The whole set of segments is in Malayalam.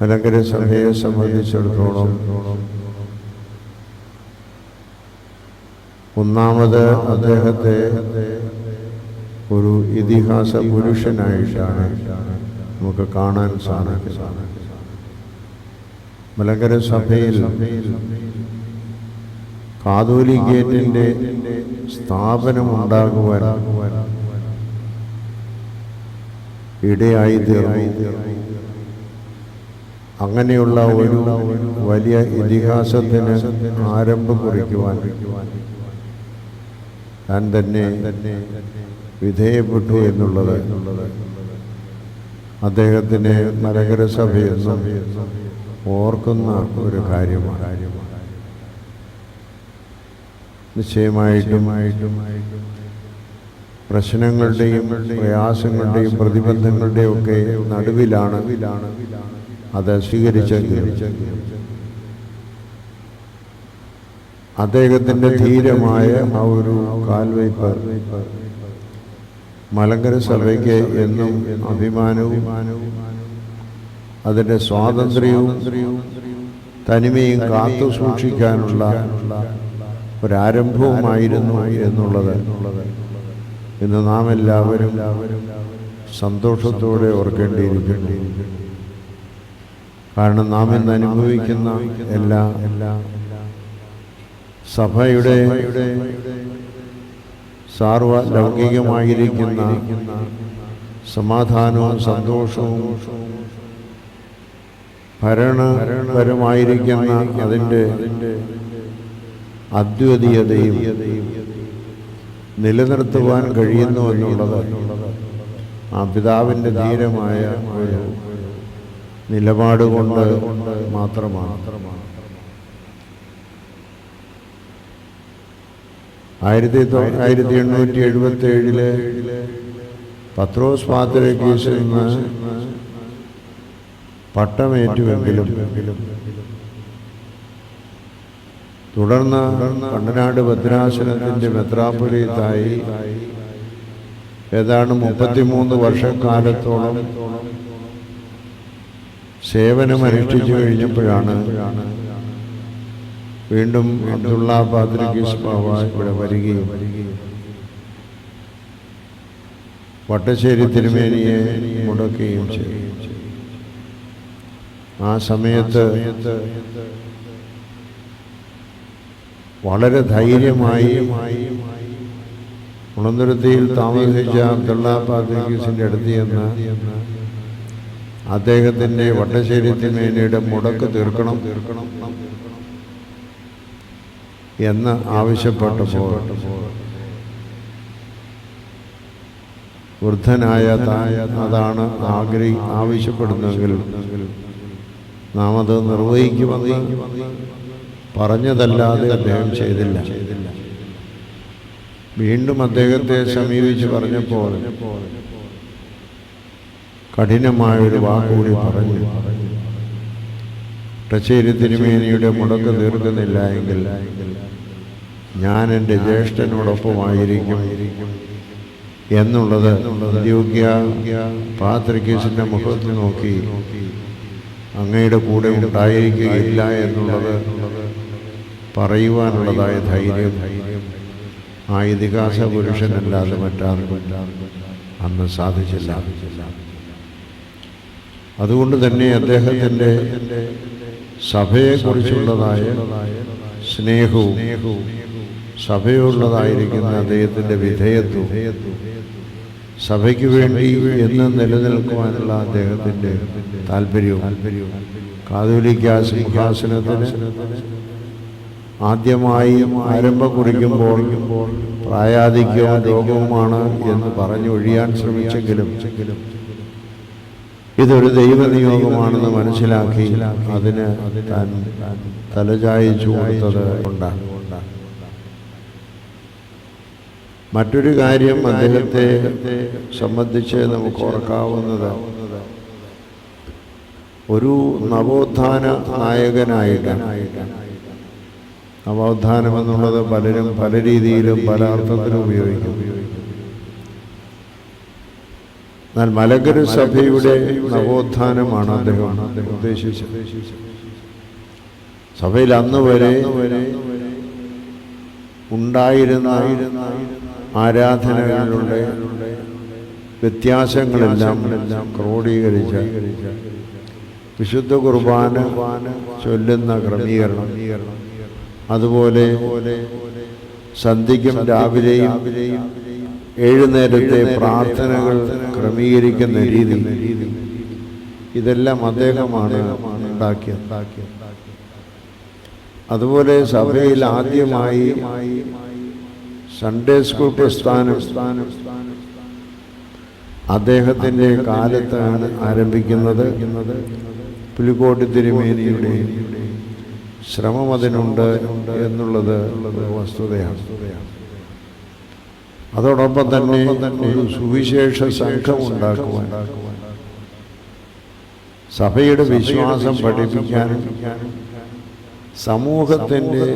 മലങ്കര സഭയെ സംബന്ധിച്ചിടത്തോളം ഒന്നാമത് അദ്ദേഹത്തെ ഒരു ഇതിഹാസ പുരുഷനായിട്ടാണ് നമുക്ക് കാണാൻ സാധിക്കുന്നത്. മലങ്കര സഭയിൽ കാതോലിക്കേറ്റിന്റെ സ്ഥാപനം ഉണ്ടാകുവാൻ ഇടയായി തീർന്നു. അങ്ങനെയുള്ള ഒരു വലിയ ഇതിഹാസത്തിന് ആരംഭം കുറിക്കുവാൻ. താൻ തന്നെ വിധേയപ്പെട്ടു എന്നുള്ളത് അദ്ദേഹത്തിന് സഭയെന്നും ഓർക്കുന്ന ഒരു കാര്യമാണ്. നിശ്ചയമായിട്ടും പ്രശ്നങ്ങളുടെയും പ്രയാസങ്ങളുടെയും പ്രതിബന്ധങ്ങളുടെയും ഒക്കെ നടുവിലാണ് അത് സ്വീകരിച്ചെങ്കിലും അദ്ദേഹത്തിന്റെ ധീരമായ ആ ഒരു കാൽവയ്പ് മലങ്കര സഭയ്ക്ക് എന്നും അഭിമാനവും അതിന്റെ സ്വാതന്ത്ര്യവും തനിമയും കാത്തു സൂക്ഷിക്കാനുള്ള ഒരാരംഭവുമായിരുന്നു എന്നുള്ളത്. ഇന്ന് നാം എല്ലാവരും സന്തോഷത്തോടെ ഓർക്കേണ്ടിയിരിക്കുന്നു. കാരണം നാം ഇന്ന് അനുഭവിക്കുന്ന എല്ലാ സഭയുടെ സാർവ ലൗകികമായിരിക്കുന്ന സമാധാനവും സന്തോഷവും ഭരണപരമായിരിക്കുന്ന അതിന്റെ അദ്വിതീയതയും നിലനിർത്തുവാൻ കഴിയുന്നു എന്നുള്ളത് ആ പിതാവിന്റെ ധീരമായ ഒരു നിലപാട് കൊണ്ട് മാത്രമാണ്. ആയിരത്തി ആയിരത്തി എണ്ണൂറ്റി എഴുപത്തി ഏഴിൽ പത്രോസ് പാത്രക്കേസിൽ നിന്ന് പട്ടമേറ്റുവെങ്കിലും തുടർന്ന് കണ്ടനാട് ഭദ്രാസനത്തിന്റെ മെത്രാപൊലീത്തായി ഏതാണ്ട് മുപ്പത്തിമൂന്ന് വർഷക്കാലത്തോളം സേവനം അനുഷ്ഠിച്ചു കഴിഞ്ഞപ്പോഴാണ് വീണ്ടും അബ്ദുള്ള പാദ്രികീസ് ബാബ ഇവിടെ വരികയും വട്ടശ്ശേരി തിരുമേനിയെ മുടക്കുകയും ചെയ്തു. ആ സമയത്ത് വളരെ ധൈര്യമായി ഉണന്തുരുത്തിയിൽ താമസിച്ച അബ്ദുള്ള പാത്രികീസിന്റെ അടുത്ത് ചെന്ന് അദ്ദേഹത്തിന്റെ വട്ടശ്ശേരി തിരുമേനിയുടെ മുടക്ക് തീർക്കണം തീർക്കണം എന്ന് ആവശ്യപ്പെട്ടപ്പോൾ വൃദ്ധനായ അതാണ് ആഗ്രഹി ആവശ്യപ്പെടുന്നെങ്കിൽ നാം അത് നിർവഹിക്കുമെന്ന് പറഞ്ഞതല്ലാതെ അദ്ദേഹം ചെയ്തില്ല. വീണ്ടും അദ്ദേഹത്തെ സമീപിച്ച് പറഞ്ഞപ്പോൾ കഠിനമായൊരു വാക്കുകൂടി പറഞ്ഞു. ടച്ചേരി തിരുമേനിയുടെ മുടക്ക് തീർക്കുന്നില്ല എങ്കിൽ ഞാൻ എന്റെ ജ്യേഷ്ഠനോടൊപ്പമായിരിക്കും. എന്നുള്ളത് യോഗ്യ പാത്രികേശിന്റെ മുഖത്ത് നോക്കി അങ്ങയുടെ കൂടെ ഉണ്ടായിരിക്കുകയില്ല എന്നുള്ളത് പറയുവാനുള്ളതായ ധൈര്യം. ആ ഇതിഹാസ പുരുഷനല്ലാതെ മറ്റാർക്കും അന്ന് സാധിച്ചില്ല. അതുകൊണ്ട് തന്നെ അദ്ദേഹത്തിന്റെ സഭയെക്കുറിച്ചുള്ളതായ സ്നേഹവും സഭയുള്ളതായിരിക്കുന്ന അദ്ദേഹത്തിന്റെ വിധേയത്വം സഭയ്ക്ക് വേണ്ടി എന്ന് നിലനിൽക്കുവാനുള്ള അദ്ദേഹത്തിന്റെ താല്പര്യവും കാതോലിക്ക സിംഹാസനത്തിന് ആദ്യമായി ആരംഭം കുറിക്കുമ്പോൾ പ്രായാധിക്യവും രോഗവുമാണ് എന്ന് പറഞ്ഞൊഴിയാൻ ശ്രമിച്ചെങ്കിലും ഇതൊരു ദൈവ നിയോഗമാണെന്ന് മനസ്സിലാക്കി അതിന് താൻ തലചായിച്ചു കൊടുത്തത് കൊണ്ടാണ്. മറ്റൊരു കാര്യം അദ്ദേഹത്തെ സംബന്ധിച്ച് നമുക്ക് ഓർക്കാവുന്നത്. ഒരു നവോത്ഥാന നായകനായിട്ടാണ് നവോത്ഥാനം എന്നുള്ളത് പലരും പല രീതിയിലും പല അർത്ഥത്തിലും ഉപയോഗിക്കും എന്നാൽ മലങ്കര സഭയുടെ നവോത്ഥാനമാണ് അദ്ദേഹം ഉദ്ദേശിച്ചത്. സഭയിൽ അന്ന് വരെ ഉണ്ടായിരുന്ന ആരാധനകളുടെ വ്യത്യാസങ്ങളെല്ലാം ക്രോഡീകരിച്ച വിശുദ്ധ കുർബാന ചൊല്ലുന്ന ക്രമീകരണം. അതുപോലെ സന്ധിക്കും രാവിലെയും ഏഴു നേരത്തെ പ്രാർത്ഥനകൾ ക്രമീകരിക്കുന്ന രീതി ഇതെല്ലാം അദ്ദേഹമാണ് അതുപോലെ സഭയിൽ ആദ്യമായി സൺഡേ സ്കൂൾ പ്രസ്ഥാനം അദ്ദേഹത്തിന്റെ കാലത്താണ് ആരംഭിക്കുന്നത്. പുലിക്കോട്ട് തിരുമേനിയുടെ ശ്രമം അതിനുണ്ട് എന്നുള്ളത് വസ്തുതയാണ്. അതോടൊപ്പം തന്നെ ഒരു സുവിശേഷ സംഘം ഉണ്ടാക്കുവാൻ. സഭയുടെ വിശ്വാസം പഠിപ്പിക്കാനും സമൂഹത്തിന്റെ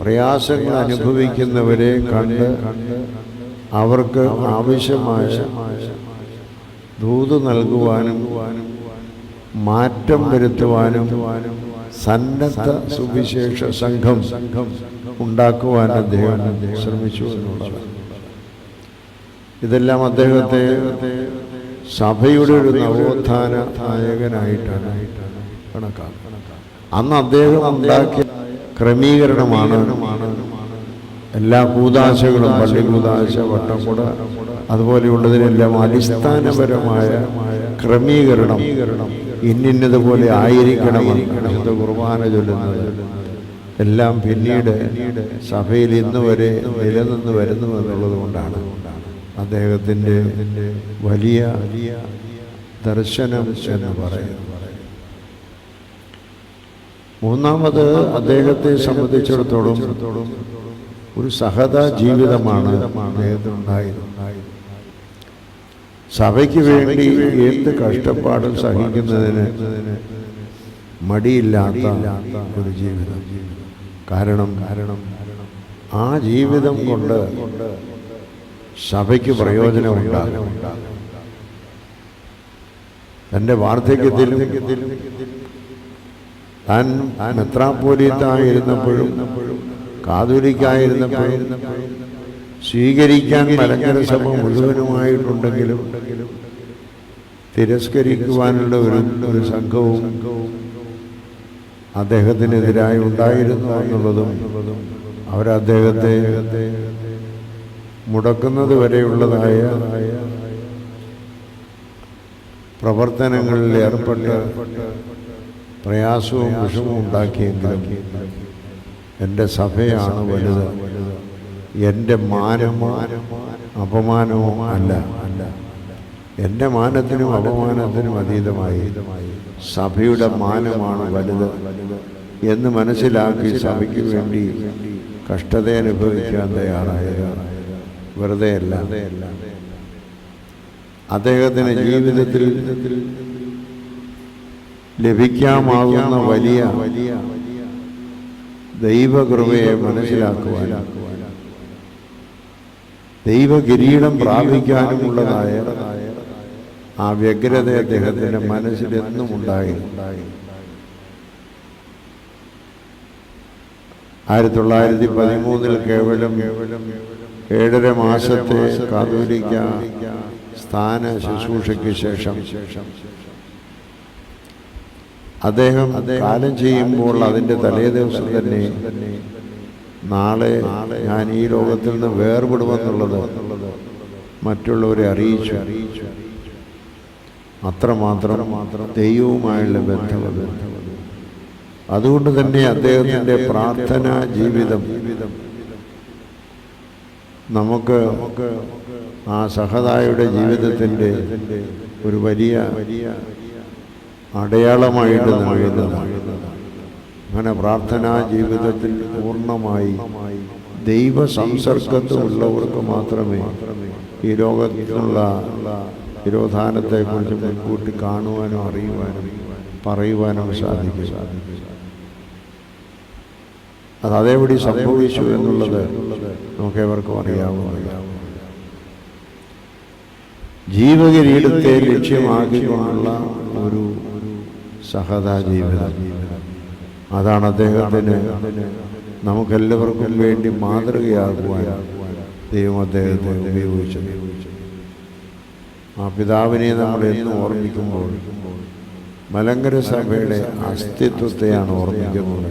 പ്രയാസങ്ങൾ അനുഭവിക്കുന്നവരെ കണ്ട് അവർക്ക് ആവശ്യമായ ദൂത് നൽകുവാനും മാറ്റം വരുത്തുവാനും സന്നദ്ധ സുവിശേഷ സംഘം ഉണ്ടാക്കുവാൻ അദ്ദേഹം ശ്രമിച്ചു എന്നുള്ളതാണ്. ഇതെല്ലാം അദ്ദേഹത്തെ സഭയുടെ ഒരു നവോത്ഥാന നായകനായിട്ടാണ് കണക്കാക്കുന്നത്. അന്ന് അദ്ദേഹം ഉണ്ടാക്കിയ ക്രമീകരണമാണ് എല്ലാ കൂതാശകളും പള്ളി കൂതാശ വട്ടംകുട അതുപോലെയുള്ളതിനെല്ലാം അടിസ്ഥാനപരമായ ക്രമീകരണം ഇന്നിന്നതുപോലെ ആയിരിക്കണമെന്ന് കുർബാന ചൊല്ലുന്നത്. എല്ലാം പിന്നീട് സഭയിൽ ഇന്ന് വരെ നിലനിന്ന് വരുന്നു എന്നുള്ളത് കൊണ്ടാണ്. അദ്ദേഹത്തിന്റെ വലിയ വലിയ ദർശനം എന്ന് പറയുന്നു. മൂന്നാമത് അദ്ദേഹത്തെ സംബന്ധിച്ചിടത്തോളം ഒരു സഹത ജീവിതമാണ് സഭയ്ക്ക് വേണ്ടി എന്ത് കഷ്ടപ്പാടും സഹിക്കുന്നതിന് മടിയില്ലാത്ത ഒരു ജീവിതം. കാരണം കാരണം ആ ജീവിതം കൊണ്ട് സഭയ്ക്ക് പ്രയോജനമുണ്ടാകും തന്റെ വാർദ്ധക്യത്തിലും താൻ മെത്രാപ്പോലീത്തായിരുന്നപ്പോഴും കാതോലിക്കായിരുന്നപ്പോഴും സ്വീകരിക്കാൻ മലങ്കര സഭ മുഴുവനുമായിട്ടുണ്ടെങ്കിലും തിരസ്കരിക്കുവാനുള്ള ഒരു ഒരു സംഘവും അദ്ദേഹത്തിനെതിരായി ഉണ്ടായിരുന്നു എന്നുള്ളതും അവരദ്ദേഹത്തെ മുടക്കുന്നത് വരെയുള്ളതായ പ്രവർത്തനങ്ങളിൽ ഏർപ്പെട്ട് പ്രയാസവും വിഷമവും ഉണ്ടാക്കിയെങ്കിലും എന്റെ സഭയാണ് വലുത്. എന്റെ മാനമോ അപമാനമോ അല്ല. അല്ല എന്റെ മാനത്തിനും അപമാനത്തിനും അതീതമായി സഭയുടെ മാനമാണ് വലുത് എന്ന് മനസ്സിലാക്കി സഭയ്ക്ക് വേണ്ടി കഷ്ടത അനുഭവിക്കാൻ തയ്യാറായത് വെറുതെ അല്ല അദ്ദേഹത്തിന് ജീവിതത്തിൽ ലഭിക്കാമാകുന്ന വലിയ വലിയ ദൈവകൃപയെ മനസ്സിലാക്കുവാൻ ദൈവകിരീടം പ്രാപിക്കാനുമുള്ളതായ ആ വ്യഗ്രത അദ്ദേഹത്തിന്റെ മനസ്സിലെന്നും ഉണ്ടായിരുന്നു ആയിരത്തി തൊള്ളായിരത്തി പതിമൂന്നിൽ കേവലം കേവലം ഏഴര മാസത്തെ കാതോലിക്ക സ്ഥാന ശുശ്രൂഷയ്ക്ക് ശേഷം. അദ്ദേഹം കാലം ചെയ്യുമ്പോൾ അതിന്റെ തലേ ദിവസം തന്നെ നാളെ ഞാൻ ഈ ലോകത്തിൽ നിന്ന് വേർപെടുമെന്നുള്ളത് മറ്റുള്ളവരെ അറിയിച്ചു. അറിയിച്ചു. അത്രമാത്രം മാത്രം ദൈവവുമായുള്ള ബന്ധം അതുകൊണ്ട് തന്നെ അദ്ദേഹത്തിന്റെ പ്രാർത്ഥനാ ജീവിതം നമുക്ക് നമുക്ക് ആ സഹതായുടെ ജീവിതത്തിന്റെ ഒരു വലിയ വലിയ അടയാളമായിട്ട് അങ്ങനെ പ്രാർത്ഥനാ ജീവിതത്തിൽ പൂർണമായി ദൈവ സംസർഗത്തുള്ളവർക്ക് മാത്രമേ ഈ ലോകത്തിലുള്ള തിരോധാനത്തെക്കുറിച്ച് മുൻകൂട്ടി കാണുവാനും അറിയുവാനും പറയുവാനും സാധിക്കും. അത് അതേപടി സംഭവിച്ചു എന്നുള്ളത് നമുക്കേവർക്കും അറിയാവുന്നതാണ്. ജീവകിരീടത്തെ ലക്ഷ്യമാക്കിക്കൊണ്ടുള്ള ഒരു സഹതാ ജീവിതം അതാണ് അദ്ദേഹത്തിന് നമുക്കെല്ലാവർക്കും വേണ്ടി മാതൃകയാകുവാൻ ദൈവം അദ്ദേഹത്തെ ഉപയോഗിച്ചത്. ആ പിതാവിനെ നമ്മൾ എന്ന് ഓർമ്മിക്കുമ്പോൾ മലങ്കര സഭയുടെ അസ്തിത്വത്തെയാണ് ഓർമ്മിക്കുന്നത്.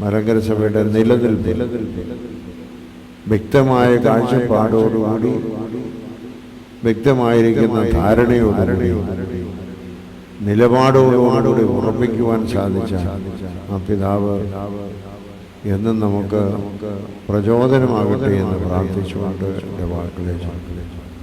മലങ്കര സഭയുടെ നിലനിൽപ്പ്. വ്യക്തമായ കാഴ്ചപ്പാടോടുകൂടി വ്യക്തമായിരിക്കുന്ന ധാരണയോടുകൂടി നിലപാടോടുകൂടി ഉറപ്പിക്കുവാൻ സാധിച്ച ആ പിതാവ് എന്നും നമുക്ക് പ്രചോദനമാകട്ടെ എന്ന് പ്രാർത്ഥിച്ചുകൊണ്ട് എന്റെ വാക്കുകളെ ചാക്കുകളെ